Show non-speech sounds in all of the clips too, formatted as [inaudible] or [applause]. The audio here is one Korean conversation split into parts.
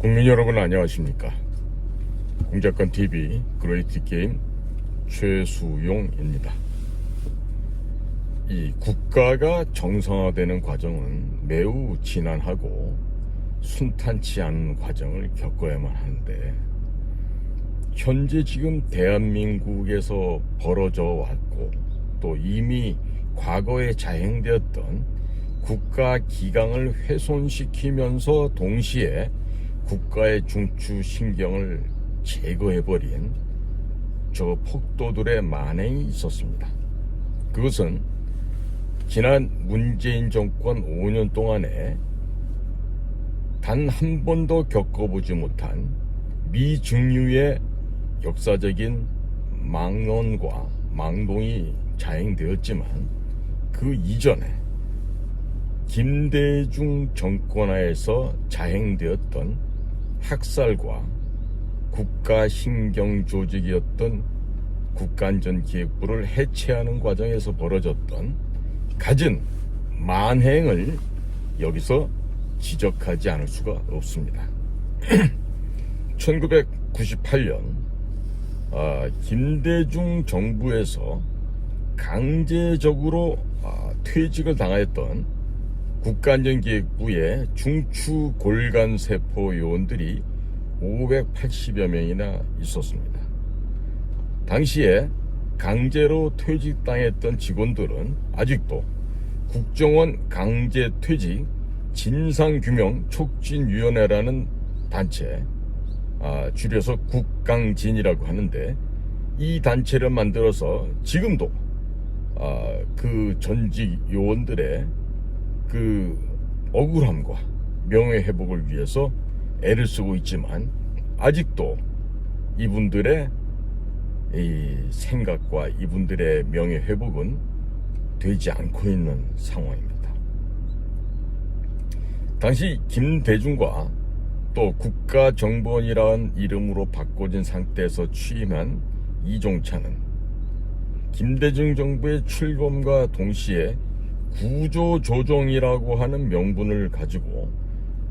국민 여러분 안녕하십니까 공작권 TV 그레이트 게임 최수용입니다. 이 국가가 정상화되는 과정은 매우 진한하고 순탄치 않은 과정을 겪어야만 하는데 현재 지금 대한민국에서 벌어져 왔고 또 이미 과거에 자행되었던 국가 기강을 훼손시키면서 동시에 국가의 중추 신경을 제거해버린 저 폭도들의 만행이 있었습니다. 그것은 지난 문재인 정권 5년 동안에 단 한 번도 겪어보지 못한 미증유의 역사적인 망언과 망동이 자행되었지만 그 이전에 김대중 정권하에서 자행되었던 학살과 국가신경조직이었던 국가안전기획부를 해체하는 과정에서 벌어졌던 갖은 만행을 여기서 지적하지 않을 수가 없습니다. [clears throat] 1998년 아, 김대중 정부에서 강제적으로 아, 퇴직을 당하였던 국가안전기획부의 중추 골간 세포 요원들이 580여 명이나 있었습니다. 당시에 강제로 퇴직당했던 직원들은 아직도 국정원 강제 퇴직 진상규명 촉진위원회라는 단체, 아, 줄여서 국강진이라고 하는데 이 단체를 만들어서 지금도 아, 그 전직 요원들의 그 억울함과 명예 회복을 위해서 애를 쓰고 있지만 아직도 이분들의 이 생각과 이분들의 명예 회복은 되지 않고 있는 상황입니다. 당시 김대중과 또 국가정보원이라는 이름으로 바꿔진 상태에서 취임한 이종찬은 김대중 정부의 출범과 동시에 구조조정이라고 하는 명분을 가지고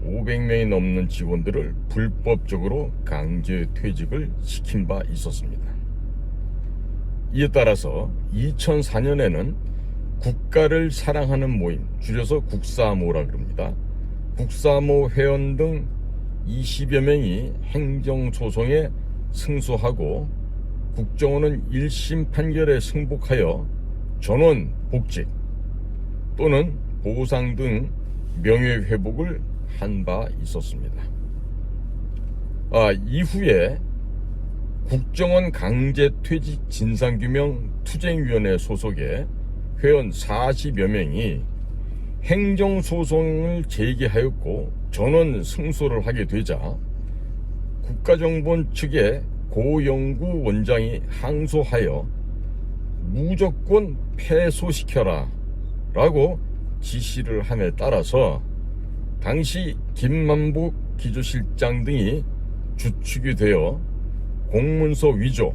500명이 넘는 직원들을 불법적으로 강제 퇴직을 시킨 바 있었습니다. 이에 따라서 2004년에는 국가를 사랑하는 모임, 줄여서 국사모라 그럽니다. 국사모 회원 등 20여 명이 행정소송에 승소하고 국정원은 1심 판결에 승복하여 전원 복직 또는 보상 등 명예회복을 한 바 있었습니다. 아, 이후에 국정원 강제퇴직 진상규명 투쟁위원회 소속의 회원 40여 명이 행정소송을 제기하였고 전원 승소를 하게 되자 국가정보원 측의 고영구 원장이 항소하여 무조건 패소시켜라 라고 지시를 함에 따라서 당시 김만복 기조실장 등이 주축이 되어 공문서 위조,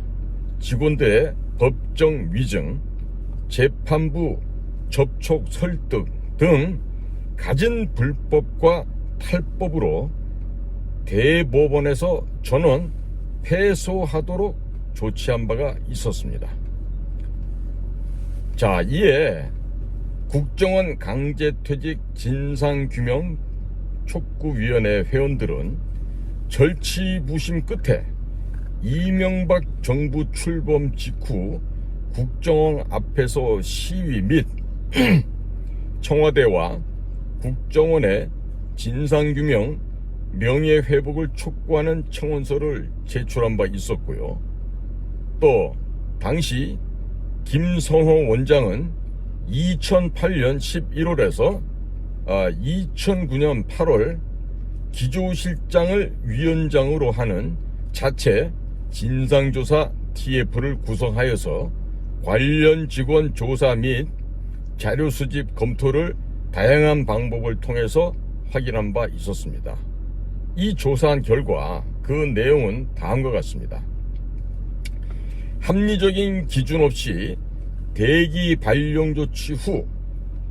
직원들의 법정 위증, 재판부 접촉 설득 등 갖은 불법과 탈법으로 대법원에서 전원 패소하도록 조치한 바가 있었습니다. 자, 이에 국정원 강제퇴직 진상규명 촉구위원회 회원들은 절치부심 끝에 이명박 정부 출범 직후 국정원 앞에서 시위 및 [clears throat] 청와대와 국정원의 진상규명 명예회복을 촉구하는 청원서를 제출한 바 있었고요. 또 당시 김성호 원장은 2008년 11월에서 2009년 8월 기조실장을 위원장으로 하는 자체 진상조사 TF를 구성하여서 관련 직원 조사 및 자료 수집 검토를 다양한 방법을 통해서 확인한 바 있었습니다. 이 조사한 결과 그 내용은 다음과 같습니다. 합리적인 기준 없이 대기 발령 조치 후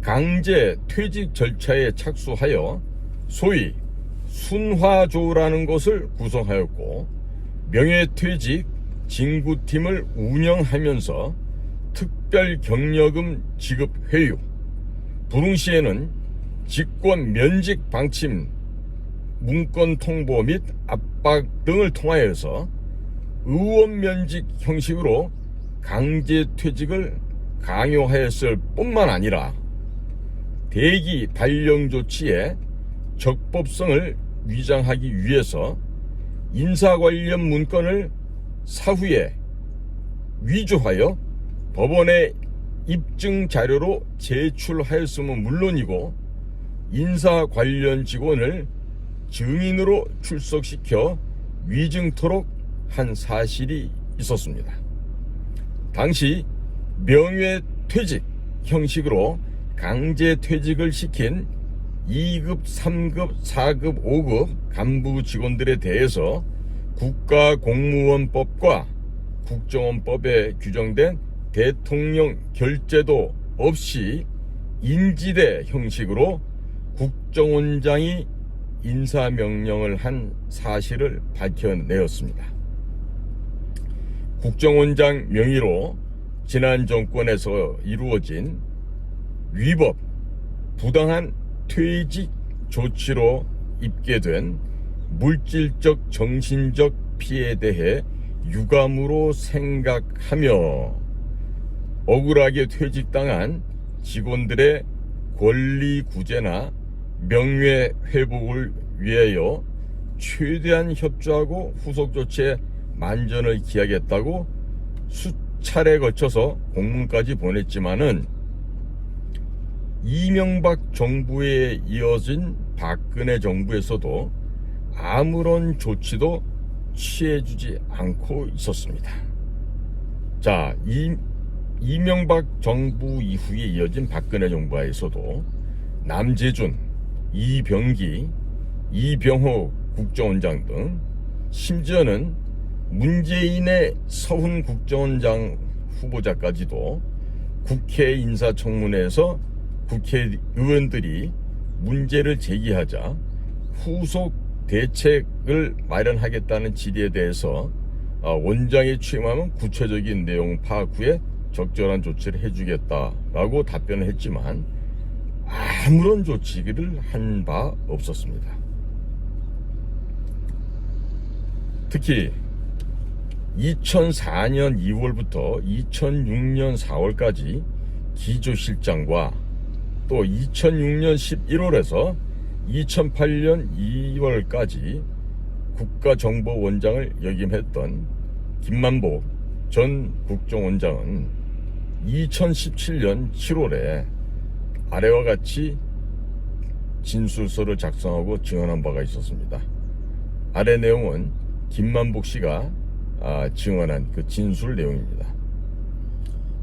강제 퇴직 절차에 착수하여 소위 순화조라는 것을 구성하였고 명예퇴직 진구팀을 운영하면서 특별 경력금 지급 회유 불응 시에는 직권 면직 방침 문건 통보 및 압박 등을 통하여서 의원 면직 형식으로 강제 퇴직을 강요하였을 뿐만 아니라 대기 발령 조치의 적법성을 위장하기 위해서 인사 관련 문건을 사후에 위조하여 법원에 입증 자료로 제출하였음은 물론이고 인사 관련 직원을 증인으로 출석시켜 위증토록 한 사실이 있었습니다. 당시 명예 퇴직 형식으로 강제 퇴직을 시킨 2급, 3급, 4급, 5급 간부 직원들에 대해서 국가공무원법과 국정원법에 규정된 대통령 결재도 없이 인지대 형식으로 국정원장이 인사명령을 한 사실을 밝혀내었습니다. 국정원장 명의로 지난 정권에서 이루어진 위법, 부당한 퇴직 조치로 입게 된 물질적, 정신적 피해에 대해 유감으로 생각하며 억울하게 퇴직당한 직원들의 권리 구제나 명예 회복을 위하여 최대한 협조하고 후속 조치에 만전을 기하겠다고 수 차례 거쳐서 공문까지 보냈지만은 이명박 정부에 이어진 박근혜 정부에서도 아무런 조치도 취해주지 않고 있었습니다. 자, 이, 이명박 정부 이후에 이어진 박근혜 정부에서도 남재준, 이병기, 이병호 국정원장 등 심지어는 문재인의 서훈 국정원장 후보자까지도 국회 인사청문회에서 국회의원들이 문제를 제기하자 후속 대책을 마련하겠다는 질의에 대해서 어, 원장이 취임하면 구체적인 내용 파악 후에 적절한 조치를 해주겠다라고 답변을 했지만 아무런 조치를 한 바 없었습니다. 특히 2004년 2월부터 2006년 4월까지 기조실장과 또 2006년 11월에서 2008년 2월까지 국가정보원장을 역임했던 김만복 전 국정원장은 2017년 7월에 아래와 같이 진술서를 작성하고 증언한 바가 있었습니다. 아래 내용은 김만복 씨가 아, 증언한 그 진술 내용입니다.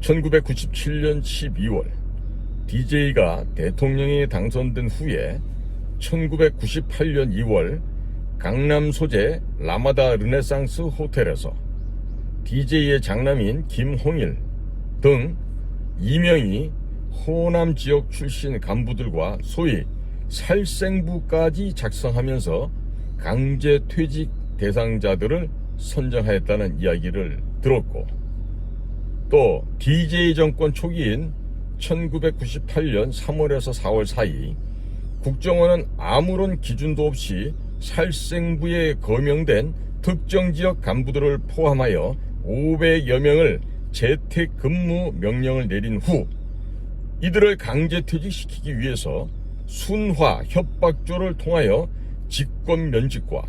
1997년 12월 DJ가 대통령에 당선된 후에 1998년 2월 강남 소재 라마다 르네상스 호텔에서 DJ의 장남인 김홍일 등 이명희 호남 지역 출신 간부들과 소위 살생부까지 작성하면서 강제 퇴직 대상자들을 선정하였다는 이야기를 들었고 또 DJ 정권 초기인 1998년 3월에서 4월 사이 국정원은 아무런 기준도 없이 살생부에 거명된 특정 지역 간부들을 포함하여 500여 명을 재택 근무 명령을 내린 후 이들을 강제 퇴직시키기 위해서 순화 협박조를 통하여 직권 면직과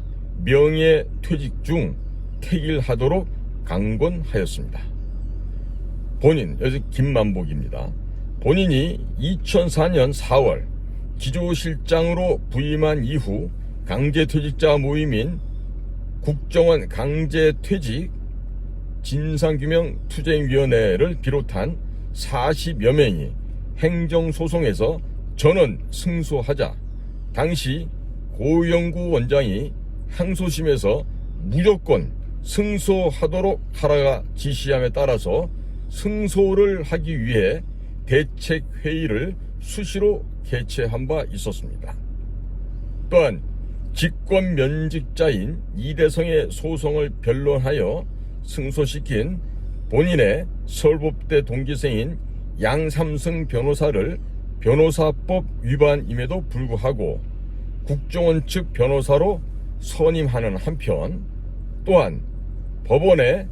명예 퇴직 중 퇴일하도록 강권하였습니다. 본인, 여기 김만복입니다. 본인이 2004년 4월 기조실장으로 부임한 이후 강제퇴직자 모임인 국정원 강제퇴직 진상규명 투쟁위원회를 비롯한 40여 명이 행정소송에서 전원 승소하자 당시 고영구 원장이 항소심에서 무조건 승소하도록 하라가 지시함에 따라서 승소를 하기 위해 대책회의를 수시로 개최한 바 있었습니다. 또한 직권 면직자인 이대성의 소송을 변론하여 승소시킨 본인의 서울법대 동기생인 양삼승 변호사를 변호사법 위반임에도 불구하고 국정원 측 변호사로 선임하는 한편 또한 법원의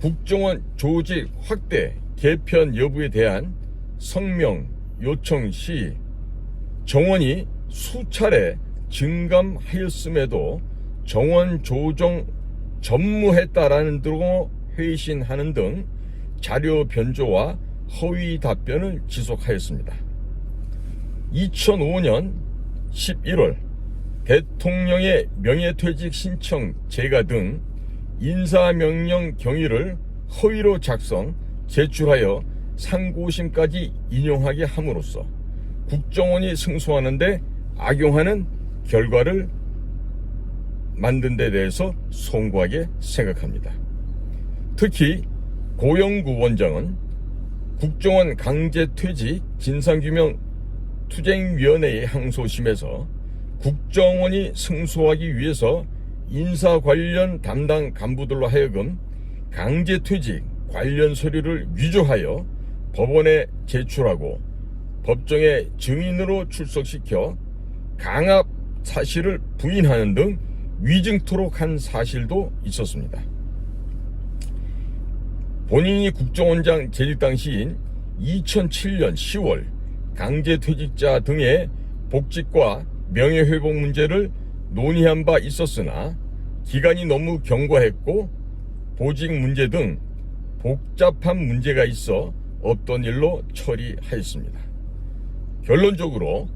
국정원 조직 확대 개편 여부에 대한 성명 요청 시 정원이 수차례 증감하였음에도 정원 조정 전무했다라는 등으로 회신하는 등 자료 변조와 허위 답변을 지속하였습니다. 2005년 11월 대통령의 명예퇴직 신청 제가 등 인사명령 경위를 허위로 작성, 제출하여 상고심까지 인용하게 함으로써 국정원이 승소하는데 악용하는 결과를 만든 데 대해서 송구하게 생각합니다. 특히 고영구 원장은 국정원 강제퇴직 진상규명 투쟁위원회의 항소심에서 국정원이 승소하기 위해서 인사 관련 담당 간부들로 하여금 강제 퇴직 관련 서류를 위조하여 법원에 제출하고 법정에 증인으로 출석시켜 강압 사실을 부인하는 등 위증토록 한 사실도 있었습니다. 본인이 국정원장 재직 당시인 2007년 10월 강제퇴직자 등의 복직과 명예회복 문제를 논의한 바 있었으나 기간이 너무 경과했고 보직 문제 등 복잡한 문제가 있어 없던 일로 처리하였습니다. 결론적으로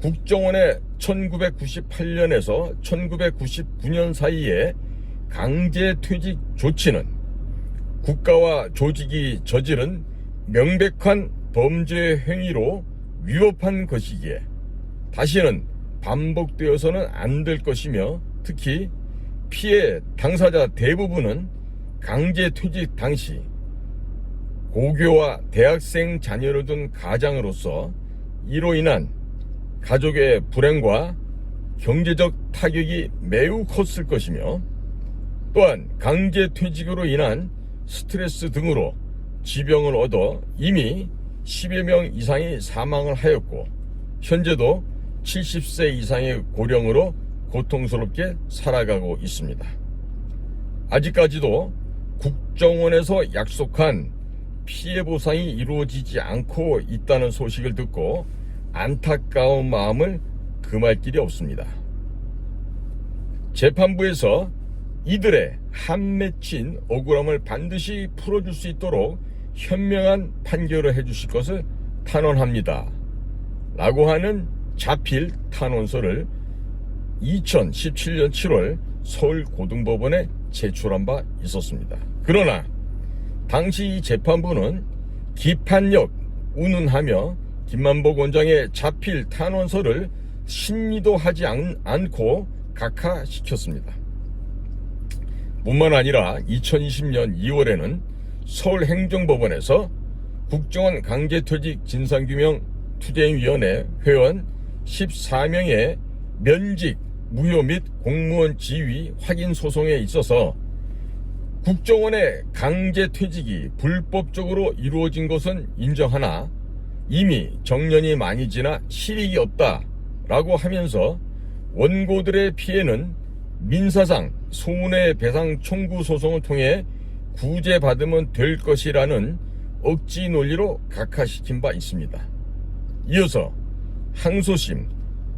국정원의 1998년에서 1999년 사이에 강제퇴직 조치는 국가와 조직이 저지른 명백한 범죄 행위로 위법한 것이기에 다시는 반복되어서는 안 될 것이며 특히 피해 당사자 대부분은 강제퇴직 당시 고교와 대학생 자녀를 둔 가장으로서 이로 인한 가족의 불행과 경제적 타격이 매우 컸을 것이며 또한 강제퇴직으로 인한 스트레스 등으로 지병을 얻어 이미 10여 명 이상이 사망을 하였고 현재도 70세 이상의 고령으로 고통스럽게 살아가고 있습니다. 아직까지도 국정원에서 약속한 피해 보상이 이루어지지 않고 있다는 소식을 듣고 안타까운 마음을 금할 길이 없습니다. 재판부에서 이들의 한 맺힌 억울함을 반드시 풀어줄 수 있도록 현명한 판결을 해주실 것을 탄원합니다. 라고 하는 자필 탄원서를 2017년 7월 서울고등법원에 제출한 바 있었습니다. 그러나 당시 이 재판부는 기판력 운운하며 김만복 원장의 자필 탄원서를 신의도 하지 않, 않고 각하시켰습니다. 뿐만 아니라 2020년 2월에는 서울행정법원에서 국정원 강제퇴직 진상규명 투쟁위원회 회원 14명의 면직, 무효 및 공무원 지위 확인 소송에 있어서 국정원의 강제 퇴직이 불법적으로 이루어진 것은 인정하나 이미 정년이 많이 지나 실익이 없다 라고 하면서 원고들의 피해는 민사상 손해배상 청구 소송을 통해 구제받으면 될 것이라는 억지 논리로 각하시킨 바 있습니다. 이어서 항소심,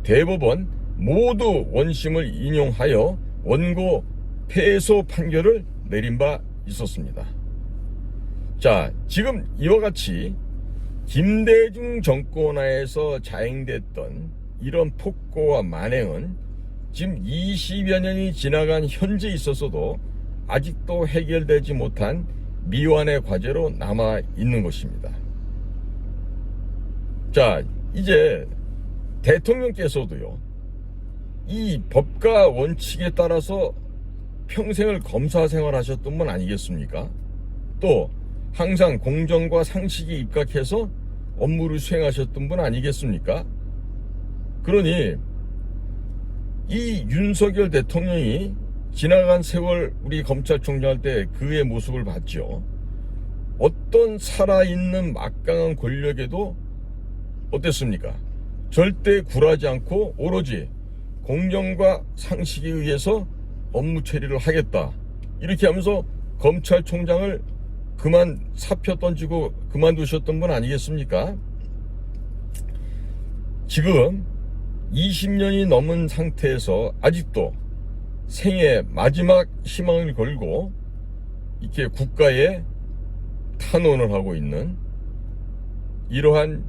대법원 모두 원심을 인용하여 원고 패소 판결을 내린 바 있었습니다. 자, 지금 이와 같이 김대중 정권 하에서 자행됐던 이런 폭거와 만행은 지금 20여 년이 지나간 현재 있어서도 아직도 해결되지 못한 미완의 과제로 남아 있는 것입니다. 자, 이제 대통령께서도요, 이 법과 원칙에 따라서 평생을 검사 생활하셨던 분 아니겠습니까? 또 항상 공정과 상식에 입각해서 업무를 수행하셨던 분 아니겠습니까? 그러니 이 윤석열 대통령이 지나간 세월 우리 검찰총장 할 때 그의 모습을 봤죠. 어떤 살아있는 막강한 권력에도 어땠습니까? 절대 굴하지 않고 오로지 공정과 상식에 의해서 업무 처리를 하겠다. 이렇게 하면서 검찰총장을 그만 사표 던지고 그만두셨던 분 아니겠습니까? 지금 20년이 넘은 상태에서 아직도 생애 마지막 희망을 걸고 이렇게 국가에 탄원을 하고 있는 이러한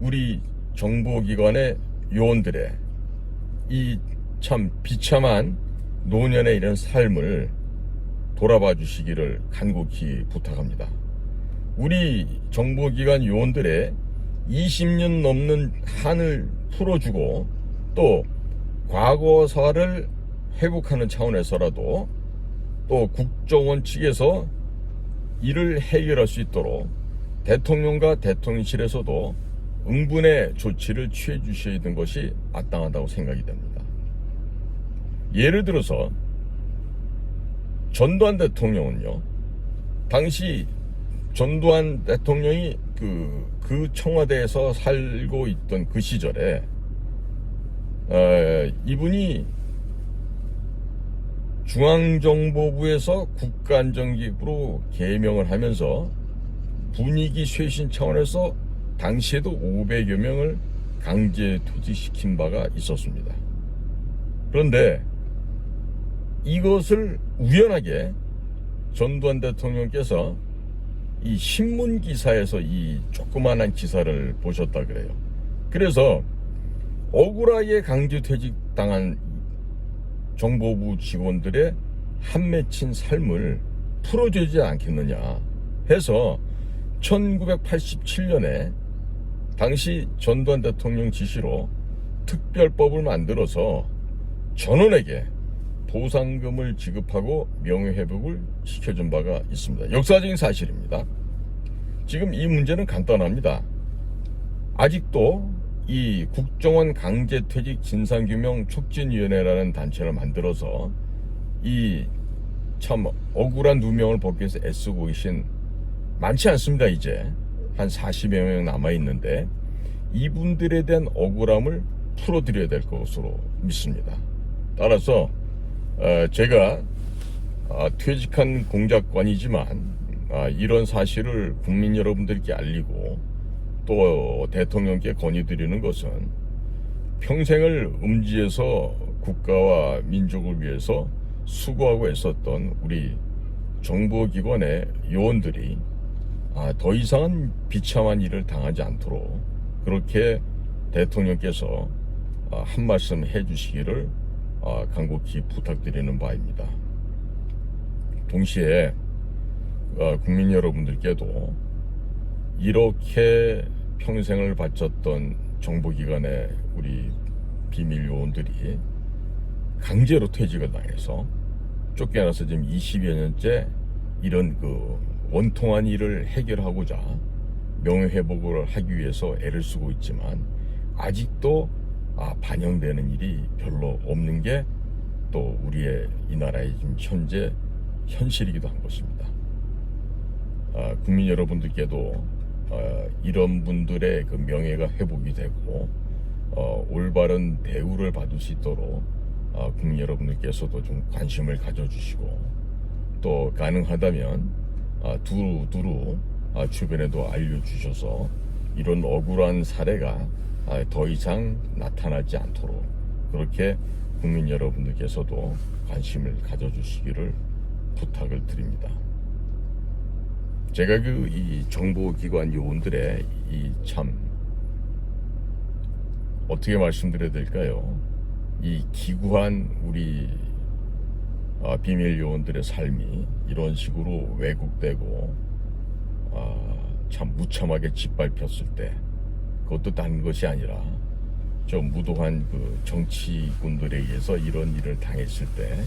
우리 정보기관의 요원들의 이 참 비참한 노년의 이런 삶을 돌아봐 주시기를 간곡히 부탁합니다. 우리 정보기관 요원들의 20년 넘는 한을 풀어주고 또 과거사를 회복하는 차원에서라도 또 국정원 측에서 이를 해결할 수 있도록 대통령과 대통령실에서도 응분의 조치를 취해 주셔야 되는 것이 마땅하다고 생각이 됩니다. 예를 들어서 전두환 대통령은요, 당시 전두환 대통령이 그, 그 청와대에서 살고 있던 그 시절에, 어, 이분이 중앙정보부에서 국가안전기구로 개명을 하면서 분위기 쇄신 차원에서 당시에도 500여 명을 강제 퇴직시킨 바가 있었습니다. 그런데 이것을 우연하게 전두환 대통령께서 이 신문 기사에서 이 조그만한 기사를 보셨다 그래요. 그래서 억울하게 강제 퇴직 당한 정보부 직원들의 한 맺힌 삶을 풀어주지 않겠느냐 해서 1987년에 당시 전두환 대통령 지시로 특별법을 만들어서 전원에게 보상금을 지급하고 명예회복을 시켜준 바가 있습니다. 역사적인 사실입니다. 지금 이 문제는 간단합니다. 아직도 이 국정원 강제퇴직 진상규명 촉진위원회라는 단체를 만들어서 이 참 억울한 누명을 위해서 애쓰고 계신 많지 않습니다, 이제. 한 40여 명 남아 있는데 이분들에 대한 억울함을 풀어드려야 될 것으로 믿습니다. 따라서 어, 제가 아, 퇴직한 공작관이지만 아, 이런 사실을 국민 여러분들께 알리고 또 대통령께 건의드리는 것은 평생을 음지에서 국가와 민족을 위해서 수고하고 애썼던 우리 정보기관의 요원들이 아, 더 이상은 비참한 일을 당하지 않도록 그렇게 대통령께서 아, 한 말씀 해주시기를 아, 간곡히 부탁드리는 바입니다. 동시에 아, 국민 여러분들께도 이렇게 평생을 바쳤던 정보기관의 우리 비밀 요원들이 강제로 퇴직을 당해서 쫓겨나서 지금 20여 년째 이런 그 원통한 일을 해결하고자 명예회복을 하기 위해서 애를 쓰고 있지만 아직도 아, 반영되는 일이 별로 없는 게 또 우리의 이 나라의 지금 현재 현실이기도 한 것입니다. 아, 국민 여러분들께도 어, 이런 분들의 그 명예가 회복이 되고 어, 올바른 대우를 받을 수 있도록 어, 국민 여러분들께서도 좀 관심을 가져주시고 또 가능하다면 아, 두루 두루 아, 주변에도 알려주셔서 이런 억울한 사례가 아, 더 이상 나타나지 않도록 그렇게 국민 여러분들께서도 관심을 가져주시기를 부탁을 드립니다. 제가 그 이 정보기관 요원들의 이 참 어떻게 말씀드려야 될까요? 이 기구한 우리 아, 비밀 요원들의 삶이 이런 식으로 왜곡되고 아, 참 무참하게 짓밟혔을 때 그것도 딴 것이 아니라 저 무도한 그 정치군들에 의해서 이런 일을 당했을 때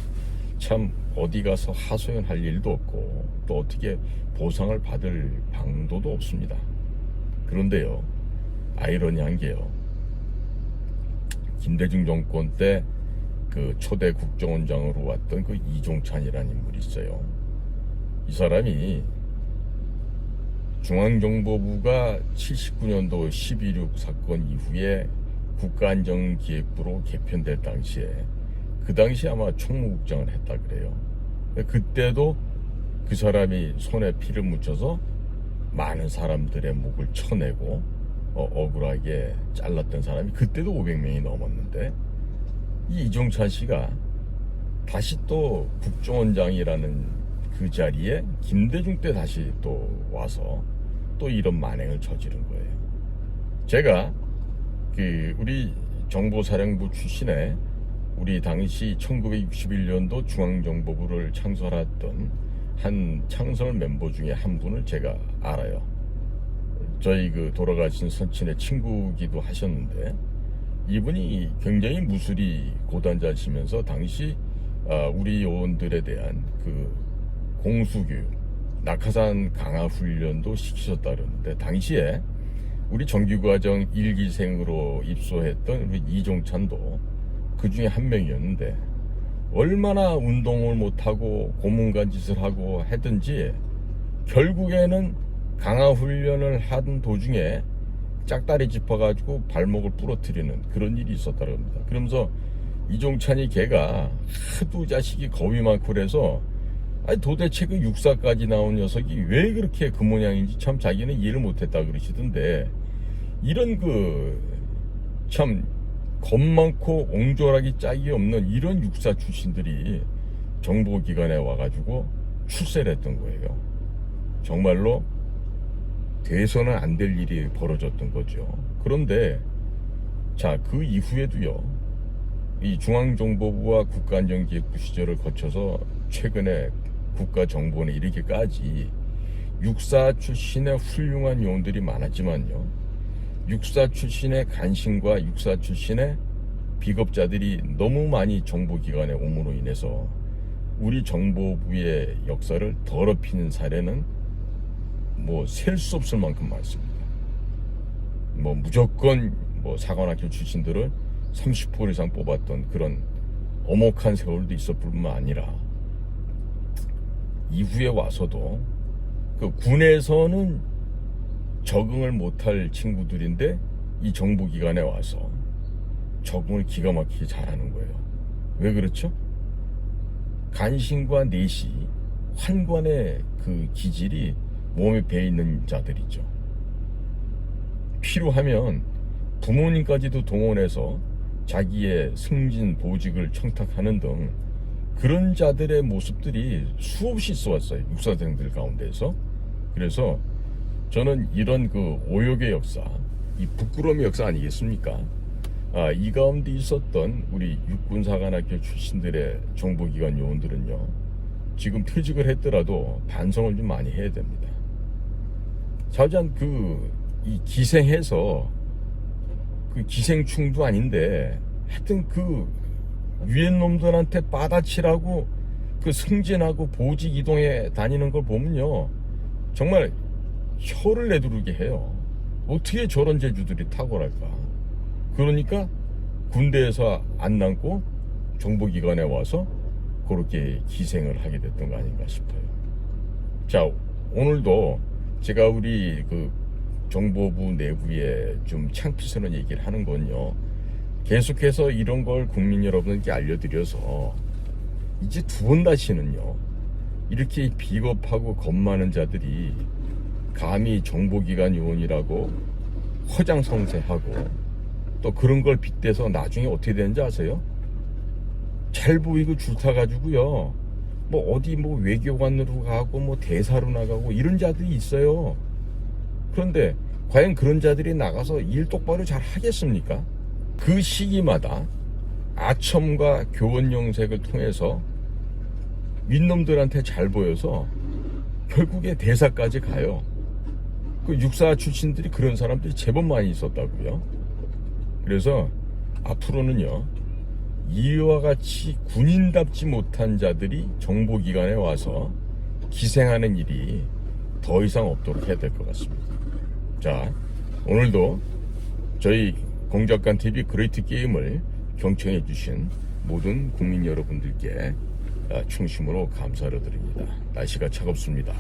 참 어디 가서 하소연할 일도 없고 또 어떻게 보상을 받을 방도도 없습니다. 그런데요, 아이러니한 게요. 김대중 정권 때 그 초대 국정원장으로 왔던 그 이종찬이라는 인물이 있어요. 이 사람이 중앙정보부가 79년도 12.6 사건 이후에 국가안전기획부로 개편될 당시에 그 당시 아마 총무국장을 했다 그래요. 그때도 그 사람이 손에 피를 묻혀서 많은 사람들의 목을 쳐내고 어, 억울하게 잘랐던 사람이 그때도 500명이 넘었는데 이 이종찬 씨가 다시 또 국정원장이라는 그 자리에 김대중 때 다시 또 와서 또 이런 만행을 저지른 거예요. 제가 그 우리 정보사령부 출신의 우리 당시 1961년도 중앙정보부를 창설했던 한 창설 멤버 중에 한 분을 제가 알아요. 저희 그 돌아가신 선친의 친구기도 하셨는데 이분이 굉장히 무술이 고단자시면서 당시 아, 우리 요원들에 대한 그 공수교육, 낙하산 강화 훈련도 시키셨다 그러는데 당시에 우리 정규과정 1기생으로 입소했던 우리 이종찬도 그 중에 한 명이었는데 얼마나 운동을 못하고 고문간 짓을 하고 했든지 결국에는 강화 훈련을 한 도중에 짝다리 짚어가지고 발목을 부러뜨리는 그런 일이 있었다고 합니다. 그러면서 이종찬이 걔가 하도 자식이 겁이 많고 그래서 아니 도대체 그 육사까지 나온 녀석이 왜 그렇게 그 모양인지 참 자기는 이해를 못했다 그러시던데 이런 그 참 겁 많고 옹졸하기 짝이 없는 이런 육사 출신들이 정보기관에 와가지고 출세를 했던 거예요. 정말로 돼서는 안 될 일이 벌어졌던 거죠. 그런데 자 그 이후에도요. 이 중앙정보부와 국가안전기획부 시절을 거쳐서 최근에 국가정보원에 이르기까지 육사 출신의 훌륭한 요원들이 많았지만요. 육사 출신의 간신과 육사 출신의 비겁자들이 너무 많이 정보기관에 옴으로 인해서 우리 정보부의 역사를 더럽히는 사례는 뭐 셀 수 없을 만큼 많습니다. 뭐 무조건 뭐 사관학교 출신들을 30% 이상 뽑았던 그런 엄혹한 세월도 있을 뿐만 아니라 이후에 와서도 그 군에서는 적응을 못할 친구들인데 이 정보기관에 와서 적응을 기가 막히게 잘하는 거예요. 왜 그렇죠? 간신과 내시, 환관의 그 기질이 몸에 배 있는 자들이죠. 필요하면 부모님까지도 동원해서 자기의 승진 보직을 청탁하는 등 그런 자들의 모습들이 수없이 있어 왔어요. 육사생들 가운데서. 그래서 저는 이런 그 오욕의 역사, 이 부끄러움의 역사 아니겠습니까? 아, 이 가운데 있었던 우리 육군사관학교 출신들의 정보기관 요원들은요, 지금 퇴직을 했더라도 반성을 좀 많이 해야 됩니다. 자우장 그, 이 기생해서 그 기생충도 아닌데 하여튼 그 유엔 놈들한테 빠다치라고 그 승진하고 보직 이동해 다니는 걸 보면요 정말 혀를 내두르게 해요. 어떻게 저런 재주들이 탁월할까? 그러니까 군대에서 안 남고 정보기관에 와서 그렇게 기생을 하게 됐던 거 아닌가 싶어요. 자 오늘도 제가 우리 그 정보부 내부에 좀 창피스러운 얘기를 하는 건요. 계속해서 이런 걸 국민 여러분에게 알려드려서 이제 두 번 다시는요. 이렇게 비겁하고 겁 많은 자들이 감히 정보기관 요원이라고 허장성세하고 또 그런 걸 빗대서 나중에 어떻게 되는지 아세요? 잘 보이고 줄타가지고요. 뭐 어디 뭐 외교관으로 가고 뭐 대사로 나가고 이런 자들이 있어요. 그런데 과연 그런 자들이 나가서 일 똑바로 잘 하겠습니까? 그 시기마다 아첨과 교원 영색을 통해서 윗놈들한테 잘 보여서 결국에 대사까지 가요. 그 육사 출신들이 그런 사람들이 제법 많이 있었다고요. 그래서 앞으로는요, 이와 같이 군인답지 못한 자들이 정보기관에 와서 기생하는 일이 더 이상 없도록 해야 될 것 같습니다. 자, 오늘도 저희 공작관 TV 그레이트 게임을 경청해 주신 모든 국민 여러분들께 아, 충심으로 감사를 드립니다. 날씨가 차갑습니다.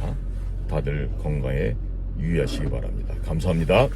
다들 건강에 유의하시기 바랍니다. 감사합니다.